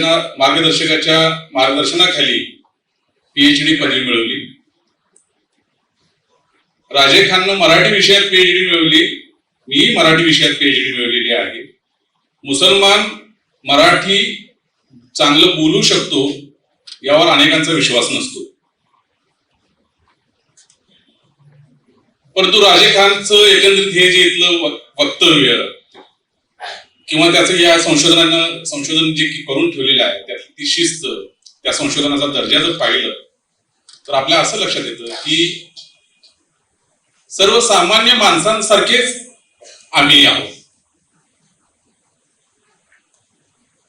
मार्गदर्शना मार्गदर्शकाच्या मार्गदर्शनाखाली pH D पदवी मिळवली. राजे खाननं मराठी विषयात पीएचडी मिळवली. मी मराठी विषयात पीएचडी मिळवलेली आहे. मुसलमान मराठी चांगलं बोलू शकतो यावर अनेकांचा विश्वास नसतो. परंतु राजे खानचं एकंदरीत हे जे इथलं वक्तव्य किंवा त्याचं या संशोधनानं संशोधन जे की करून ठेवलेलं आहे त्यातली ती शिस्त त्या संशोधनाचा दर्जा जर पाहिलं तर आपल्या असं लक्षात येतं की सर्वसामान्य माणसांसारखेच आम्ही आहोत.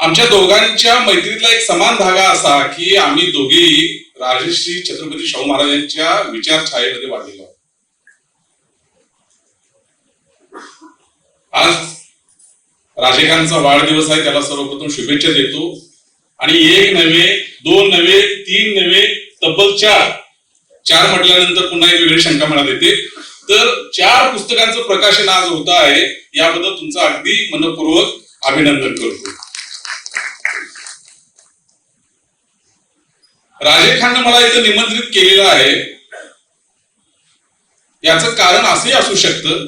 आमच्या दोघांच्या मैत्रीतला एक समान धागा असा की आम्ही दोघेही राजश्री छत्रपती शाहू महाराजांच्या विचारछायेमध्ये वाढलेलो आहोत आज राजेखानचा वाढदिवस आहे त्याला सर्वप्रथम शुभेच्छा देतो. आणि एक नव्हे दोन नव्हे तीन नव्हे तब्बल चार. चार म्हटल्यानंतर पुन्हा एक वेगळी शंका मनात येते तर चार पुस्तकांचं प्रकाशन आज होत आहे याबद्दल तुमचं अगदी मनपूर्वक अभिनंदन करतो. राजे मला इथं निमंत्रित केलेलं आहे. याचं कारण असंही असू शकतं.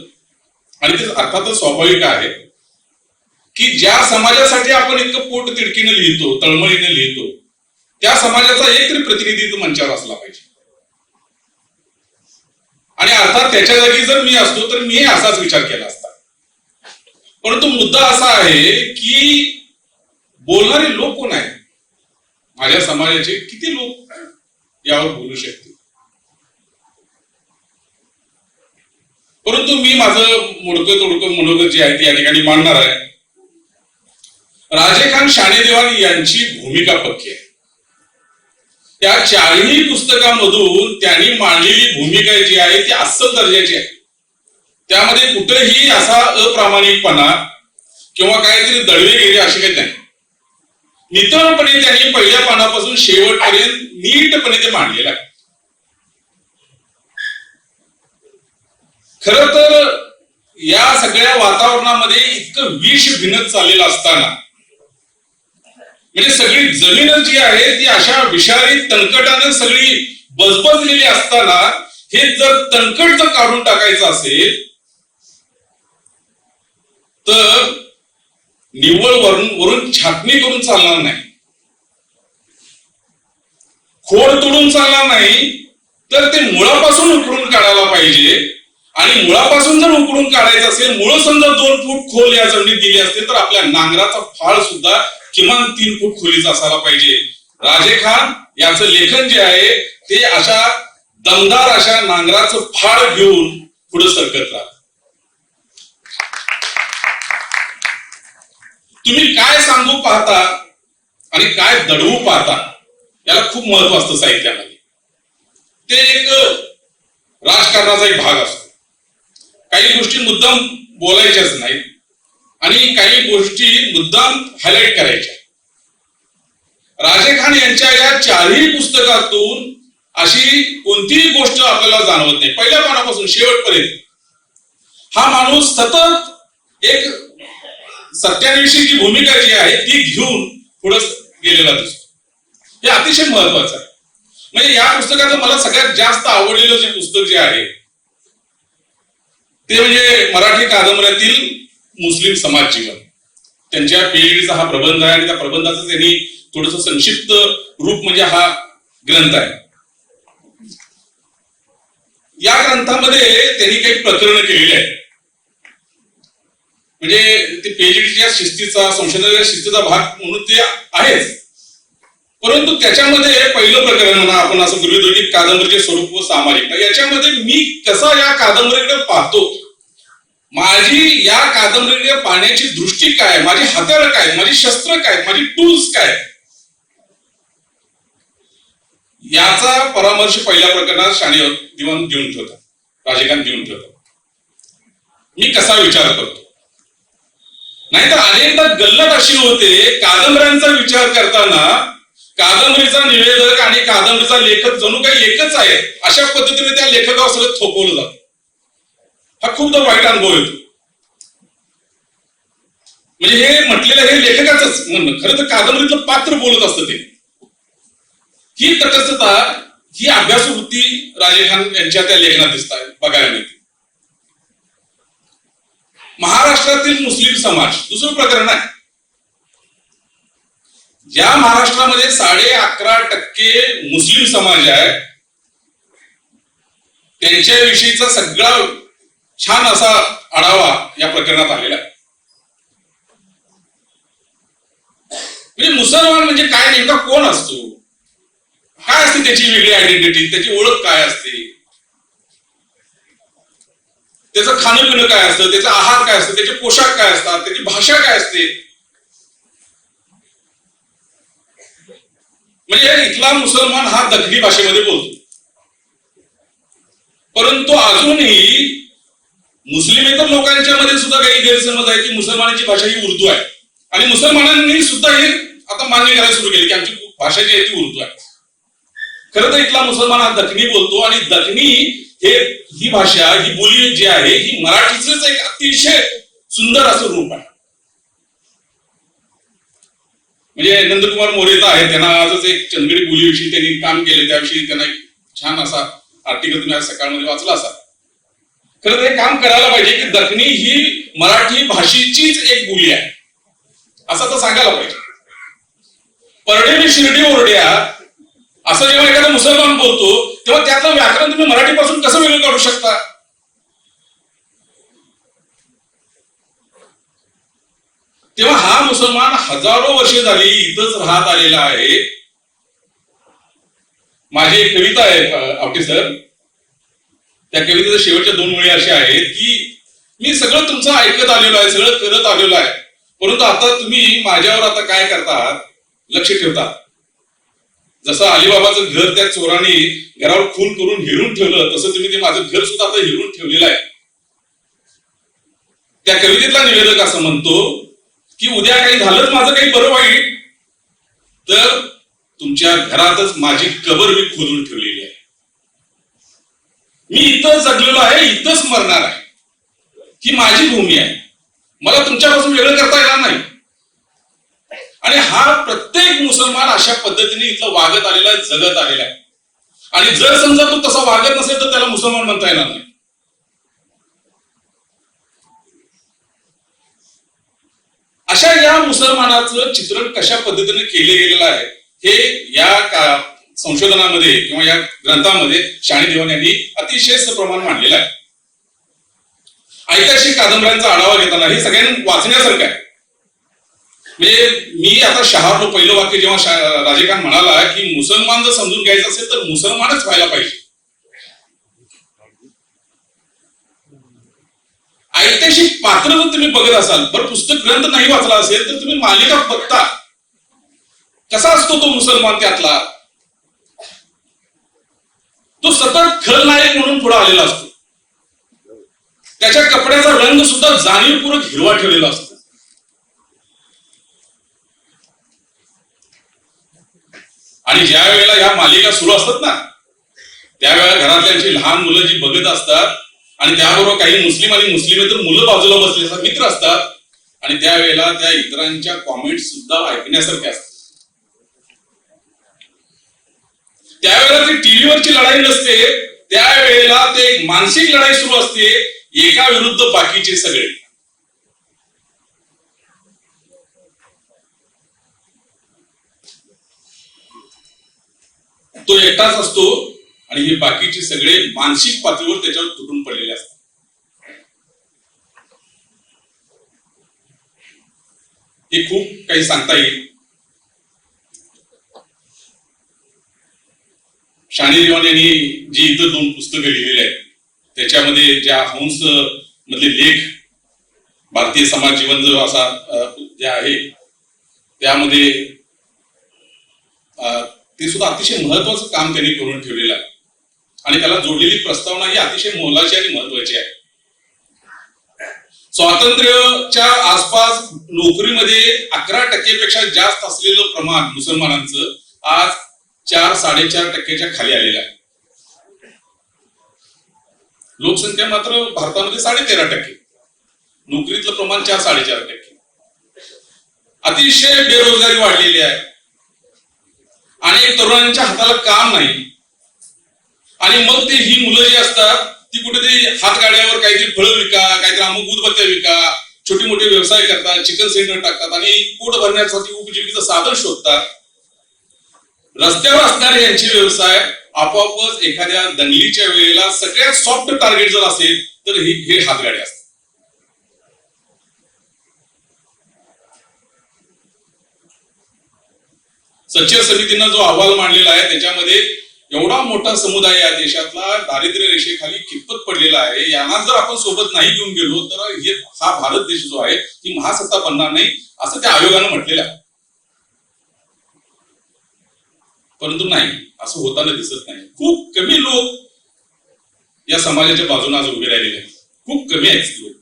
आणि ते अर्थातच स्वाभाविक आहे. की ज्या समाजासाठी आपण इतकं पोट तिडकीनं लिहितो तळमळीने लिहितो त्या समाजाचा एक तरी प्रतिनिधी मंचावर असला पाहिजे. आणि अर्थात त्याच्या जागी जर मी असतो तर मी असाच विचार केला असता. परंतु मुद्दा असा आहे की बोलणारे लोक कोण आहेत? माझ्या समाजाचे किती लोक यावर बोलू शकतील? परंतु मी माझं मोडकं तोडकं मनोगत जे आहे ते या ठिकाणी मांडणार आहे. राजे खान शाणे यांची भूमिका पक्की आहे. त्या चारही पुस्तकामधून त्यांनी मांडलेली भूमिका जी आहे ती अस्सल दर्जाची आहे. त्यामध्ये कुठेही असा अप्रामाणिकपणा किंवा काहीतरी दळवेगिरी अशी काही नाही. नितळपणे त्यांनी पहिल्या पानापासून शेवटपर्यंत नीटपणे ते मांडलेलं आहे. खर तर या सगळ्या वातावरणामध्ये इतकं विष भिनत चाललेलं असताना म्हणजे सगळी जमीन जी आहे ती अशा विषारी तणकटानं सगळी बजबजलेली असताना हे जर तणकट जर काढून टाकायचं असेल तर निव्वळ वरून वरून छाटणी करून चालणार नाही. खोड तोडून चालणार नाही तर ते मुळापासून उकडून काढायला पाहिजे. आणि मुळापासून जर उकडून काढायचं असेल मुळ समजा दोन फूट खोल या जमिनीत दिली असते तर आपल्या नांगराचा फाळ सुद्धा किमान तीन फूट खोलीचा असायला पाहिजे. राजे खान यांचं लेखन जे आहे ते अशा दमदार अशा नांगराचं फाळ घेऊन पुढे सरकत राहत तुम्ही काय सांगू पाहता आणि काय दडवू पाहता याला खूप महत्त्व असतं साहित्यामध्ये. ते एक राजकारणाचा एक भाग असतो. काही गोष्टी मुद्दाम बोलायच्याच नाहीत. आणि काही गोष्टी मुद्दाम हायलाइट करायच्या. राजे खान यांच्या या चारही पुस्तकातून अशी कोणतीही गोष्ट आपल्याला जाणवत नाही. पहिल्या पानापासून शेवटपर्यंत. हा माणूस सतत एक सत्याविषयी जी भूमिका जी आहे ती घेऊन पुढे गेलेला दिसतो. हे अतिशय महत्वाचं आहे. म्हणजे या पुस्तकाचं मला सगळ्यात जास्त आवडलेलं जे पुस्तक जे आहे ते म्हणजे मराठी कादंबऱ्यातील मुस्लिम समाज जीवन. त्यांच्या पीएचडीचा हा प्रबंध आहे आणि त्या प्रबंधाचं त्यांनी थोडस संक्षिप्त रूप म्हणजे हा ग्रंथ आहे. या ग्रंथामध्ये त्यांनी काही प्रकरण केलेली आहेत. म्हणजे ते पीएचडीच्या शिस्तीचा संशोधनाच्या शिस्तीचा भाग म्हणून ते आहेच. परंतु त्याच्यामध्ये पहिलं प्रकरण म्हणा आपण असं गृहित कादंबरीचे स्वरूप व सामाजिकता याच्यामध्ये मी कसा या कादंबरीकडे पाहतो? माझी या कादंबरीने पाहण्याची दृष्टी काय माझी हत्यार काय माझी शस्त्र काय माझी टूल्स काय? याचा परामर्श पहिल्या प्रकरणात शाणे दिवाण देऊन ठेवतात राजकांत देऊन ठेवतात मी कसा विचार करतो? नाहीतर अनेकदा गल्लत अशी होते कादंबऱ्यांचा विचार करताना कादंबरीचा निवेदक आणि कादंबरीचा लेखक जणू काही एकच आहे अशा पद्धतीने त्या लेखकावर सगळं थोपवलं जातं. हा खूपदा वाईट अनुभव येतो. म्हणजे हे म्हटलेलं हे लेखकाच म्हणणं. खरं तर कादंबरीतलं पात्र बोलत असतं ते. ही तटस्थता ही अभ्यासवृत्ती राजे खान यांच्या त्या लेखनात दिसत आहे बघायला मिळते. महाराष्ट्रातील मुस्लिम समाज दुसरं प्रकरण आहे ज्या महाराष्ट्रामध्ये साडे अकरा टक्के मुस्लिम समाज आहे त्यांच्याविषयीचा सगळा छान असा आढावा या प्रकरणात आलेला आहे. म्हणजे मुसलमान म्हणजे काय नेमका कोण असतो? काय असते त्याची वेगळी आयडेंटिटी त्याची ओळख काय असते? त्याचं खाणं पिणं काय असतं? त्याचा आहार काय असतं? त्याचे पोशाख काय असतात? त्याची भाषा काय असते? म्हणजे इथला मुसलमान हा दखनी भाषेमध्ये बोलतो. परंतु अजूनही मुस्लिमेतर लोकांच्या मध्ये सुद्धा काही गैरसमज आहे की मुसलमानांची भाषा ही उर्दू आहे. आणि मुसलमानांनी सुद्धा हे आता मान्य करायला सुरू केली की आमची भाषा जी आहे ती उर्दू आहे. खरं तर इथला मुसलमान हा दखनी बोलतो आणि दखनी हे ही भाषा ही बोली जी आहे ही मराठीच एक अतिशय सुंदर असं रूप आहे. म्हणजे नंदकुमार मोरेचा आहे त्यांना आजच एक चंदगडी बोलीविषयी त्यांनी काम केले त्याविषयी त्यांना एक छान असा आर्टिकल तुम्ही आज सकाळमध्ये वाचला असा खरं तर काम करायला पाहिजे की दखनी ही मराठी भाषेचीच एक बोली आहे. असं तर सांगायला पाहिजे. परडेली शिर्डी ओरड्या असं जेव्हा एखादा मुसलमान बोलतो तेव्हा त्यातलं व्याकरण तुम्ही मराठीपासून कसं वेगळं काढू शकता? तेव्हा हा मुसलमान हजारो वर्षे झाली इथंच राहत आलेला आहे. माझी एक कविता आहे अ, आवटे सर. त्या कवितेच्या शेवटच्या दोन मुळे अशा आहेत की मी सगळं तुमचं ऐकत आलेलो आहे सगळं करत आलेलो आहे. परंतु आता तुम्ही माझ्यावर आता काय करतात लक्ष ठेवता जसं अलिबाबाचं घर त्या चोराने घरावर खून करून हिरून ठेवलं तसं तुम्ही ते माझं घर सुद्धा आता हिरून ठेवलेलं आहे. त्या कवितेतला निवेदक असं म्हणतो की उद्या काही झालंच माझं काही बरं वाईट तर तुमच्या घरातच माझी कबर मी खोदून ठेवलेली आहे. मी इथं जगलेलो आहे इथंच मरणार आहे. ही माझी भूमी आहे. मला तुमच्यापासून वेगळं करता येणार नाही. आणि हा प्रत्येक मुसलमान अशा पद्धतीने इथं वागत आलेला आहे जगत आलेला आहे. आणि जर समजा तो तसा वागत नसेल तर त्याला मुसलमान म्हणता येणार नाही. अशा या मुसलमानाचं चित्रण कशा पद्धतीने केले गेलेलं आहे हे या का- संशोधनामध्ये किंवा या ग्रंथामध्ये शाणी देवान यांनी अतिशय प्रमाण मांडलेलं आहे. ऐतिहासिक कादंबऱ्यांचा आढावा घेताना हे सगळ्यांनी वाचण्यासारखं आहे. म्हणजे मी आता शहारलो पहिलं वाक्य जेव्हा राजेकांत म्हणाला की मुसलमान जर समजून घ्यायचं असेल तर मुसलमानच व्हायला पाहिजे. ऐतिहासिक पात्र जर तुम्ही बघत असाल बरं पुस्तक ग्रंथ नाही वाचला असेल तर तुम्ही मालिका बघता. कसा असतो तो मुसलमान त्यातला? तो सतत खलनायक म्हणून पुढे आलेला असतो. त्याच्या कपड्याचा रंग सुद्धा जाणीवपूर्वक हिरवा ठेवलेला असतो. आणि ज्या वेळेला ह्या मालिका सुरू असतात ना त्यावेळेला घरातल्यांची लहान मुलं जी बघत असतात आणि त्याबरोबर काही मुस्लिम आणि मुस्लिमेतर मुलं बाजूला बसले मित्र असतात आणि त्यावेळेला त्या इतरांच्या कॉमेंट सुद्धा ऐकण्यासारख्या असतात. त्यावेळेला ती टीव्हीवरची लढाई नसते त्यावेळेला ते एक मानसिक लढाई सुरू असते एका विरुद्ध बाकीचे सगळे. तो एकटाच असतो आणि हे बाकीचे सगळे मानसिक पातळीवर त्याच्यावर तुटून पडलेले असतात. हे खूप काही सांगता येईल. शाणी लिवान यांनी जी इतर दोन पुस्तकं लिहिलेली आहेत त्याच्यामध्ये ज्या हंस मधले लेख भारतीय समाज जीवन जो असा जे आहे त्यामध्ये ते सुद्धा अतिशय महत्वाचं काम त्यांनी करून ठेवलेलं आहे. आणि त्याला जोडलेली प्रस्तावना ही अतिशय मोलाची आणि महत्वाची आहे. स्वातंत्र्याच्या आसपास नोकरीमध्ये अकरा टक्केपेक्षा जास्त असलेलं प्रमाण मुसलमानांचं आज चार साडेचार टक्क्याच्या खाली आलेला आहे. लोकसंख्या मात्र भारतामध्ये साडे तेरा टक्के. नोकरीतलं प्रमाण चार साडेचार टक्के. अतिशय बेरोजगारी वाढलेली आहे. आणि तरुणांच्या हाताला काम नाही. आणि मग ते ही मुलं जी असतात ती कुठेतरी हातगाड्यावर काहीतरी फळं विका काहीतरी अमुक उदबत्त्या विका छोटे मोठे व्यवसाय करतात चिकन सेंटर टाकतात आणि पोट भरण्यासाठी उपजीविकेचं साधन शोधतात. रस्त्यावर असणारे यांचे व्यवसाय आपोआपच एखाद्या दंगलीच्या वेळेला सगळ्यात सॉफ्ट टार्गेट जर असेल तर हे हे हातगाडी असतात सच्चर समितीनं जो अहवाल मांडलेला आहे त्याच्यामध्ये एवढा मोठा समुदाय या देशातला दारिद्र्य रेषेखाली कितपत पडलेला आहे यांना जर आपण सोबत नाही घेऊन गेलो तर हे हा भारत देश जो आहे ती महासत्ता बनणार नाही असं त्या आयोगानं म्हटलेलं आहे. परंतु नाही असं होताना दिसत नाही. खूप कमी लोक या समाजाच्या बाजूने आज उभे राहिलेले आहेत. खूप कमी आहेत लोक.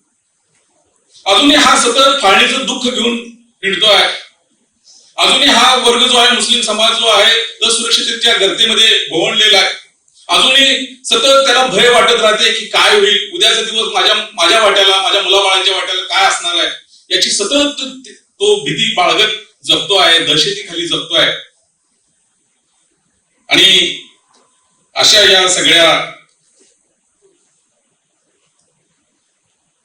अजूनही हा सतत फाळणीचं दुःख घेऊन हिंडतोय. अजूनही हा वर्ग जो आहे मुस्लिम समाज जो आहे असुरक्षिततेच्या गर्दीमध्ये भोवणलेला आहे. अजूनही सतत त्याला भय वाटत राहते की काय होईल उद्याचा दिवस माझ्या माझ्या वाट्याला माझ्या मुलाबाळांच्या वाट्याला काय असणार आहे? याची सतत तो भीती बाळगत जगतो आहे दहशतीखाली जगतो आहे. आणि अशा या सगळ्या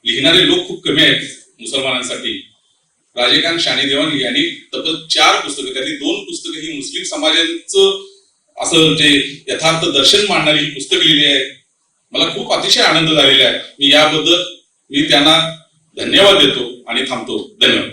लिहिणारे लोक खूप कमी आहेत मुसलमानांसाठी. राजेकांत शाणी देवान यांनी तब्बल चार पुस्तकं त्यातली दोन पुस्तकं ही मुस्लिम समाजाचं असं जे यथार्थ दर्शन मांडणारी ही पुस्तक लिहिली आहे मला खूप अतिशय आनंद झालेला आहे. मी याबद्दल मी त्यांना धन्यवाद देतो आणि थांबतो. धन्यवाद.